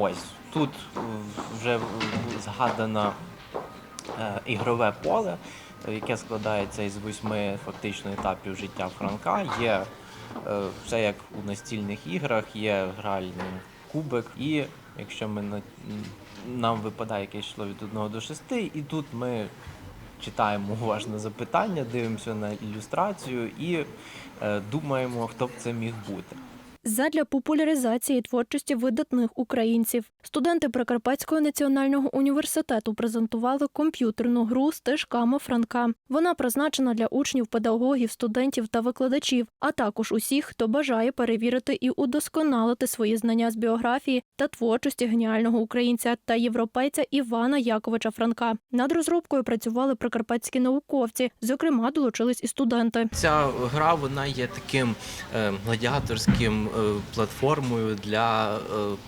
Ось тут вже згадано е, ігрове поле, яке складається із восьми фактично етапів життя Франка. Є е, все як у настільних іграх, є гральний кубик, і якщо ми на, нам випадає якесь число від 1 до 6, і тут ми читаємо уважно запитання, дивимося на ілюстрацію і е, думаємо, хто б це міг бути. Задля популяризації творчості видатних українців студенти Прикарпатського національного університету презентували комп'ютерну гру стежками Франка. Вона призначена для учнів, педагогів, студентів та викладачів, а також усіх, хто бажає перевірити і удосконалити свої знання з біографії та творчості геніального українця та європейця Івана Яковича Франка. Над розробкою працювали прикарпатські науковці. Зокрема, долучились і студенти. Ця гра вона є таким е, гладіаторським платформою для е,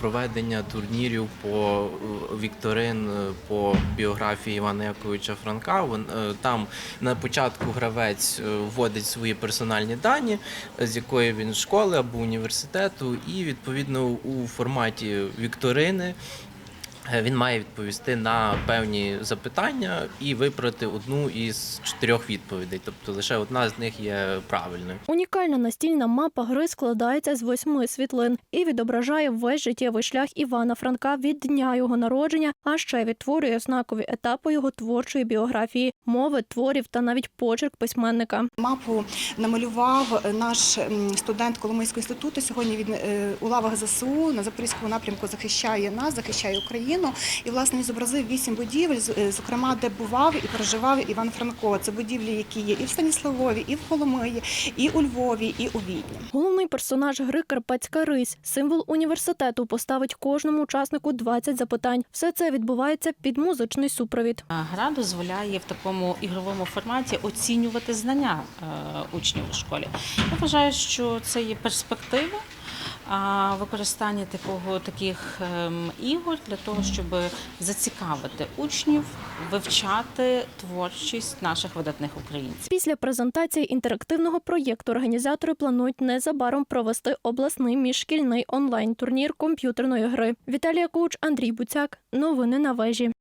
проведення турнірів по е, вікторин е, по біографії Івана Яковича Франка. Е, там на початку гравець е, вводить свої персональні дані, е, з якої він школи або університету, і відповідно у форматі вікторини. Е, Він має відповісти на певні запитання і вибрати одну із чотирьох відповідей. Тобто лише одна з них є правильною. Унікальна настільна мапа гри складається з восьми світлин і відображає весь життєвий шлях Івана Франка від дня його народження, а ще відтворює знакові етапи його творчої біографії, мови, творів та навіть почерк письменника. Мапу намалював наш студент Коломийського інституту. Сьогодні він е, у лавах ЗСУ на Запорізькому напрямку захищає нас, захищає Україну. І власне зобразив вісім будівель, з- е, зокрема, де бував і проживав Іван Франко. Це будівлі, які є і в Станіславові, і в Коломиї, і у Львові, і у Відні. Головний персонаж гри Карпатська Рись, символ університету, поставить кожному учаснику 20 запитань. Все це відбувається під музичний супровід. Гра дозволяє в такому ігровому форматі оцінювати знання е, учнів у школі. Я вважаю, що це є перспектива. А, Використання такого таких ем, ігор для того, щоб зацікавити учнів, вивчати творчість наших видатних українців. Після презентації інтерактивного проєкту організатори планують незабаром провести обласний міжшкільний онлайн-турнір комп'ютерної гри. Віталія Куч, Андрій Буцяк. Новини на вежі.